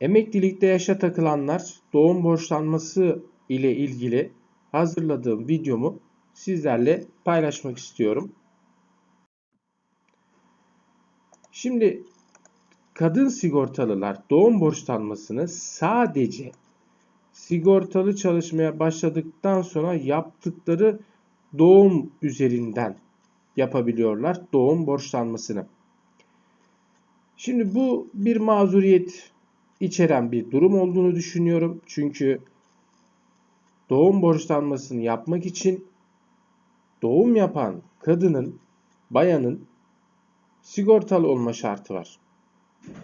Emeklilikte yaşa takılanlar doğum borçlanması ile ilgili hazırladığım videomu sizlerle paylaşmak istiyorum. Şimdi kadın sigortalılar doğum borçlanmasını sadece sigortalı çalışmaya başladıktan sonra yaptıkları doğum üzerinden yapabiliyorlar doğum borçlanmasını. Şimdi bu bir mazuriyet içeren bir durum olduğunu düşünüyorum. Çünkü doğum borçlanmasını yapmak için doğum yapan kadının, bayanın sigortalı olma şartı var.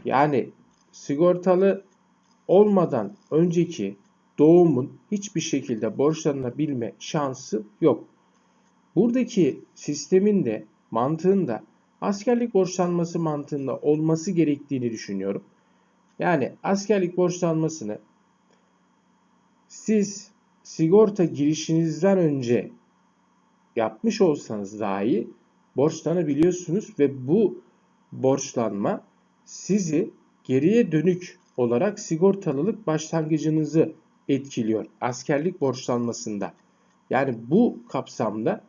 Yani sigortalı olmadan önceki doğumun hiçbir şekilde borçlanabilme şansı yok. Buradaki sistemin de mantığında askerlik borçlanması mantığında olması gerektiğini düşünüyorum. Yani askerlik borçlanmasını siz sigorta girişinizden önce yapmış olsanız dahi borçlanabiliyorsunuz ve bu borçlanma sizi geriye dönük olarak sigortalılık başlangıcınızı etkiliyor askerlik borçlanmasında. Yani bu kapsamda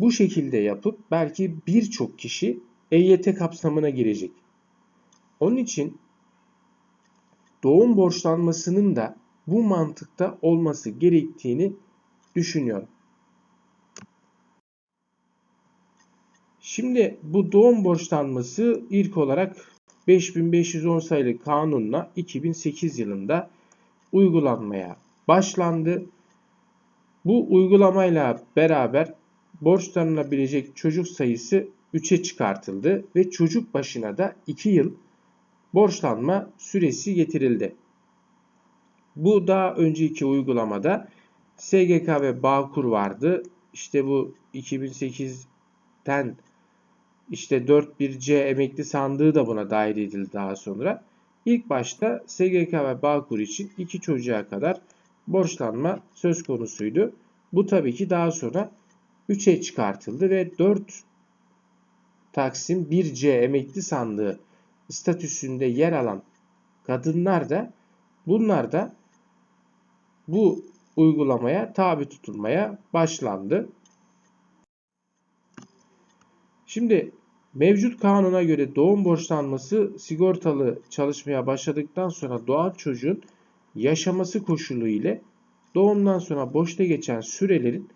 bu şekilde yapıp belki birçok kişi EYT kapsamına girecek. Onun için doğum borçlanmasının da bu mantıkta olması gerektiğini düşünüyorum. Şimdi bu doğum borçlanması ilk olarak 5510 sayılı kanunla 2008 yılında uygulanmaya başlandı. Bu uygulamayla beraber borçlanabilecek çocuk sayısı 3'e çıkartıldı ve çocuk başına da 2 yıl borçlanma süresi getirildi. Bu daha önceki uygulamada SGK ve Bağkur vardı. İşte bu 2008'ten işte 41C emekli sandığı da buna dahil edildi daha sonra. İlk başta SGK ve Bağkur için iki çocuğa kadar borçlanma söz konusuydu. Bu tabii ki daha sonra 3'e çıkartıldı ve 4 Taksim 1C emekli sandığı statüsünde yer alan kadınlar da bunlar da bu uygulamaya tabi tutulmaya başlandı. Şimdi mevcut kanuna göre doğum borçlanması sigortalı çalışmaya başladıktan sonra doğan çocuğun yaşaması koşulu ile doğumdan sonra boşta geçen sürelerin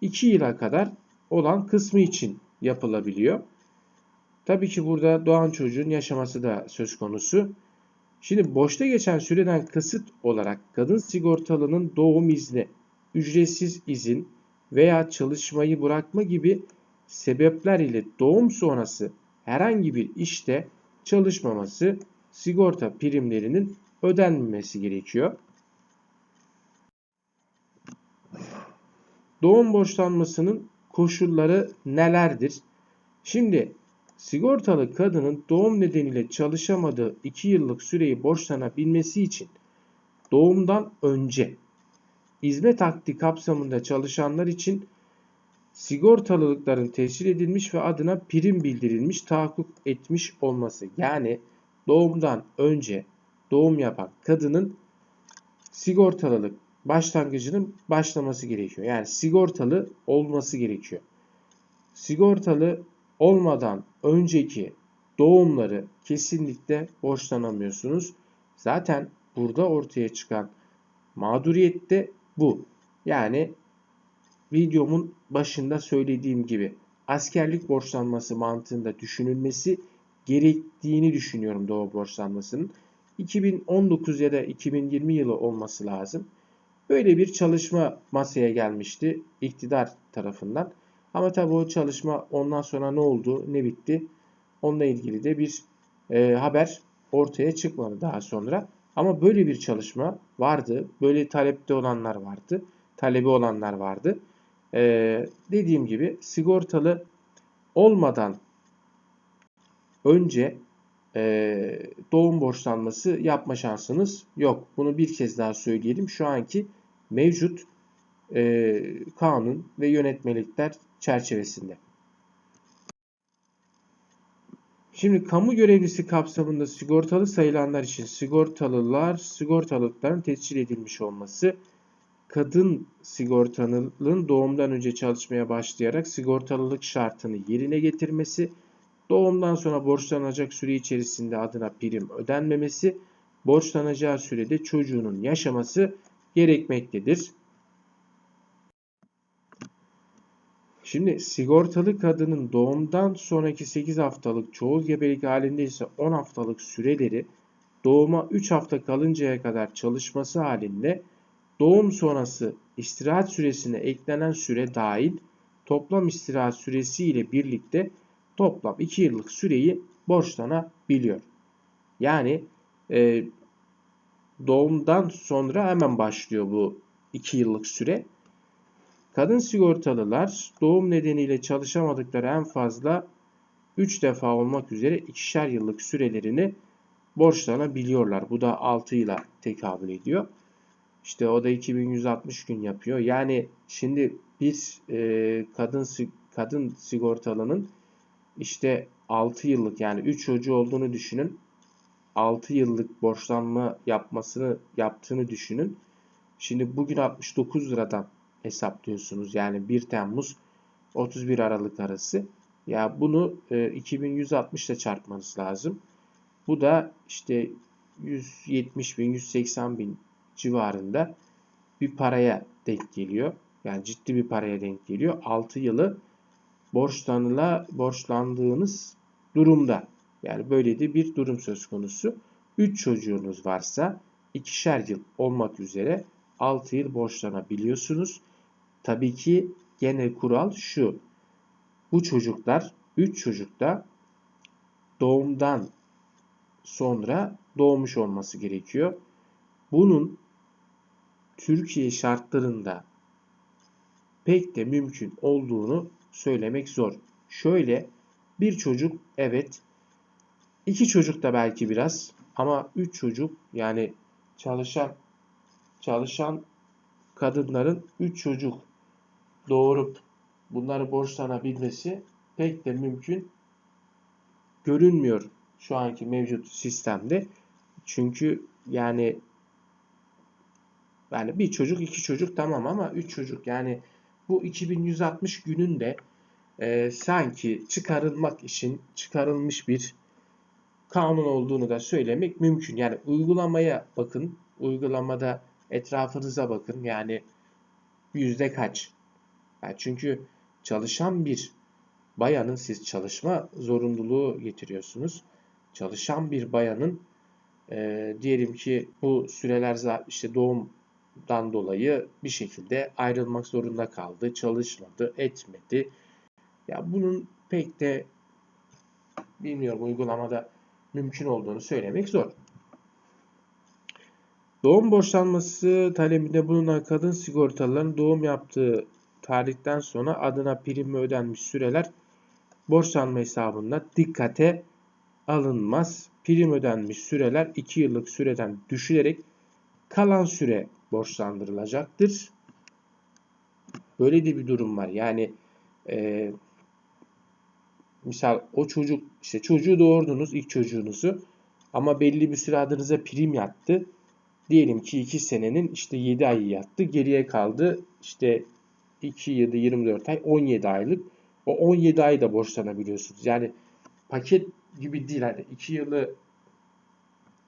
2 yıla kadar olan kısmı için yapılabiliyor. Tabii ki burada doğan çocuğun yaşaması da söz konusu. Şimdi boşta geçen süreden kasıt olarak kadın sigortalının doğum izni, ücretsiz izin veya çalışmayı bırakma gibi sebepler ile doğum sonrası herhangi bir işte çalışmaması sigorta primlerinin ödenmemesi gerekiyor. Doğum borçlanmasının koşulları nelerdir? Şimdi sigortalı kadının doğum nedeniyle çalışamadığı 2 yıllık süreyi borçlanabilmesi için doğumdan önce hizmet akdi kapsamında çalışanlar için sigortalılıkların tescil edilmiş ve adına prim bildirilmiş tahakkuk etmiş olması. Yani doğumdan önce doğum yapan kadının sigortalılık başlangıcının başlaması gerekiyor. Yani sigortalı olması gerekiyor. Sigortalı olmadan önceki doğumları kesinlikle borçlanamıyorsunuz. Zaten burada ortaya çıkan mağduriyet de bu. Yani videomun başında söylediğim gibi askerlik borçlanması mantığında düşünülmesi gerektiğini düşünüyorum doğum borçlanmasının. 2019 ya da 2020 yılı olması lazım. Böyle bir çalışma masaya gelmişti iktidar tarafından. Ama tabii o çalışma ondan sonra ne oldu, ne bitti onunla ilgili de bir e, haber ortaya çıkmadı daha sonra. Ama böyle bir çalışma vardı. Böyle talepte olanlar vardı. Talebi olanlar vardı. Ee, dediğim gibi sigortalı olmadan önce e, doğum borçlanması yapma şansınız yok. Bunu bir kez daha söyleyelim. Şu anki mevcut e, kanun ve yönetmelikler çerçevesinde. Şimdi kamu görevlisi kapsamında sigortalı sayılanlar için sigortalılar sigortalılıkların tescil edilmiş olması, kadın sigortalının doğumdan önce çalışmaya başlayarak sigortalılık şartını yerine getirmesi, doğumdan sonra borçlanacak süre içerisinde adına prim ödenmemesi, borçlanacağı sürede çocuğunun yaşaması gerekmektedir. Şimdi sigortalı kadının doğumdan sonraki 8 haftalık çoğul gebelik halinde ise 10 haftalık süreleri doğuma 3 hafta kalıncaya kadar çalışması halinde doğum sonrası istirahat süresine eklenen süre dahil toplam istirahat süresi ile birlikte toplam 2 yıllık süreyi borçlanabiliyor. Yani e, doğumdan sonra hemen başlıyor bu 2 yıllık süre. Kadın sigortalılar doğum nedeniyle çalışamadıkları en fazla 3 defa olmak üzere ikişer yıllık sürelerini borçlanabiliyorlar. Bu da 6 yıla tekabül ediyor. İşte o da 2160 gün yapıyor. Yani şimdi bir e, kadın kadın sigortalının işte 6 yıllık yani 3 çocuğu olduğunu düşünün. 6 yıllık borçlanma yapmasını yaptığını düşünün. Şimdi bugün 69 liradan hesaplıyorsunuz. Yani 1 Temmuz 31 Aralık arası. Ya bunu e, 2160 ile çarpmanız lazım. Bu da işte 170 bin, 180 bin civarında bir paraya denk geliyor. Yani ciddi bir paraya denk geliyor. 6 yılı borçlanıla borçlandığınız durumda. Yani böyle de bir durum söz konusu. 3 çocuğunuz varsa ikişer yıl olmak üzere 6 yıl borçlanabiliyorsunuz. Tabii ki genel kural şu. Bu çocuklar 3 çocuk da doğumdan sonra doğmuş olması gerekiyor. Bunun Türkiye şartlarında pek de mümkün olduğunu söylemek zor. Şöyle bir çocuk evet iki çocuk da belki biraz ama üç çocuk yani çalışan çalışan kadınların üç çocuk doğurup bunları borçlanabilmesi pek de mümkün görünmüyor şu anki mevcut sistemde. Çünkü yani yani bir çocuk iki çocuk tamam ama üç çocuk yani bu 2160 günün de e, sanki çıkarılmak için çıkarılmış bir kanun olduğunu da söylemek mümkün. Yani uygulamaya bakın. Uygulamada etrafınıza bakın. Yani yüzde kaç? Yani çünkü çalışan bir bayanın siz çalışma zorunluluğu getiriyorsunuz. Çalışan bir bayanın e, diyelim ki bu süreler işte doğumdan dolayı bir şekilde ayrılmak zorunda kaldı, çalışmadı, etmedi. Ya bunun pek de bilmiyorum uygulamada mümkün olduğunu söylemek zor. Doğum borçlanması talebinde bulunan kadın sigortalıların doğum yaptığı tarihten sonra adına primi ödenmiş süreler borçlanma hesabında dikkate alınmaz. Prim ödenmiş süreler 2 yıllık süreden düşülerek kalan süre borçlandırılacaktır. Böyle de bir durum var. Yani e, misal o çocuk işte çocuğu doğurdunuz ilk çocuğunuzu ama belli bir süre adınıza prim yattı. Diyelim ki 2 senenin işte 7 ayı yattı. Geriye kaldı işte 2 yılı 24 ay 17 aylık. O 17 ayı da borçlanabiliyorsunuz. Yani paket gibi değil. Hani 2 yılı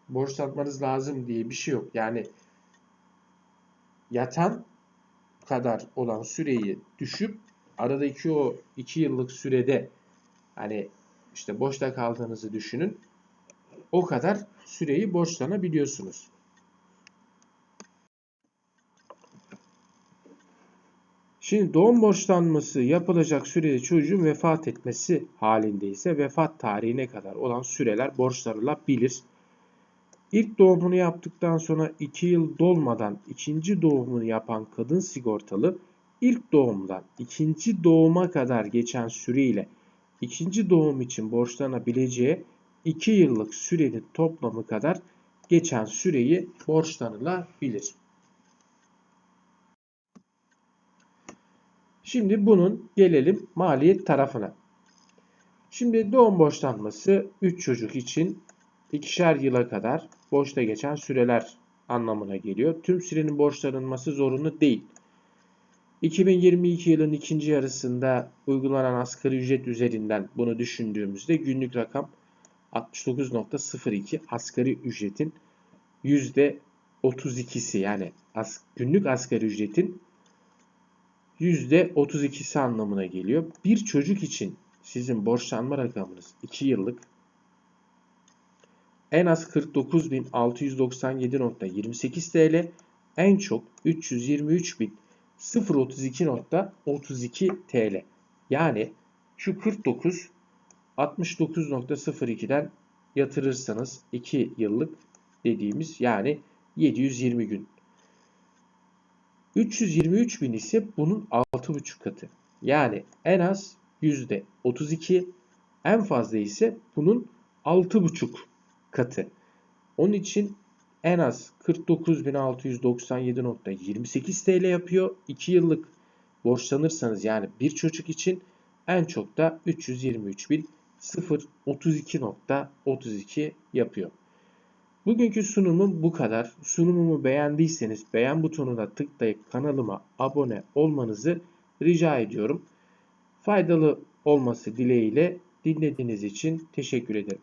borçlanmanız lazım diye bir şey yok. Yani yatan kadar olan süreyi düşüp aradaki o 2 yıllık sürede hani işte boşta kaldığınızı düşünün. O kadar süreyi borçlanabiliyorsunuz. Şimdi doğum borçlanması yapılacak sürede çocuğun vefat etmesi halinde ise vefat tarihine kadar olan süreler borçlanılabilir. İlk doğumunu yaptıktan sonra 2 yıl dolmadan ikinci doğumunu yapan kadın sigortalı ilk doğumdan ikinci doğuma kadar geçen süreyle ikinci doğum için borçlanabileceği 2 yıllık sürenin toplamı kadar geçen süreyi borçlanılabilir. Şimdi bunun gelelim maliyet tarafına. Şimdi doğum borçlanması 3 çocuk için ikişer yıla kadar borçta geçen süreler anlamına geliyor. Tüm sürenin borçlanılması zorunlu değil. 2022 yılın ikinci yarısında uygulanan asgari ücret üzerinden bunu düşündüğümüzde günlük rakam 69.02 asgari ücretin %32'si yani as, günlük asgari ücretin %32'si anlamına geliyor. Bir çocuk için sizin borçlanma rakamınız 2 yıllık en az 49.697.28 TL, en çok 323.032.32 TL. Yani şu 49 69.02'den yatırırsanız 2 yıllık dediğimiz yani 720 gün. 323 bin ise bunun 6,5 katı. Yani en az %32 en fazla ise bunun 6,5 katı. Onun için en az 49.697.28 TL yapıyor. 2 yıllık borçlanırsanız yani bir çocuk için en çok da 323.032.32 yapıyor. Bugünkü sunumum bu kadar. Sunumumu beğendiyseniz beğen butonuna tıklayıp kanalıma abone olmanızı rica ediyorum. Faydalı olması dileğiyle dinlediğiniz için teşekkür ederim.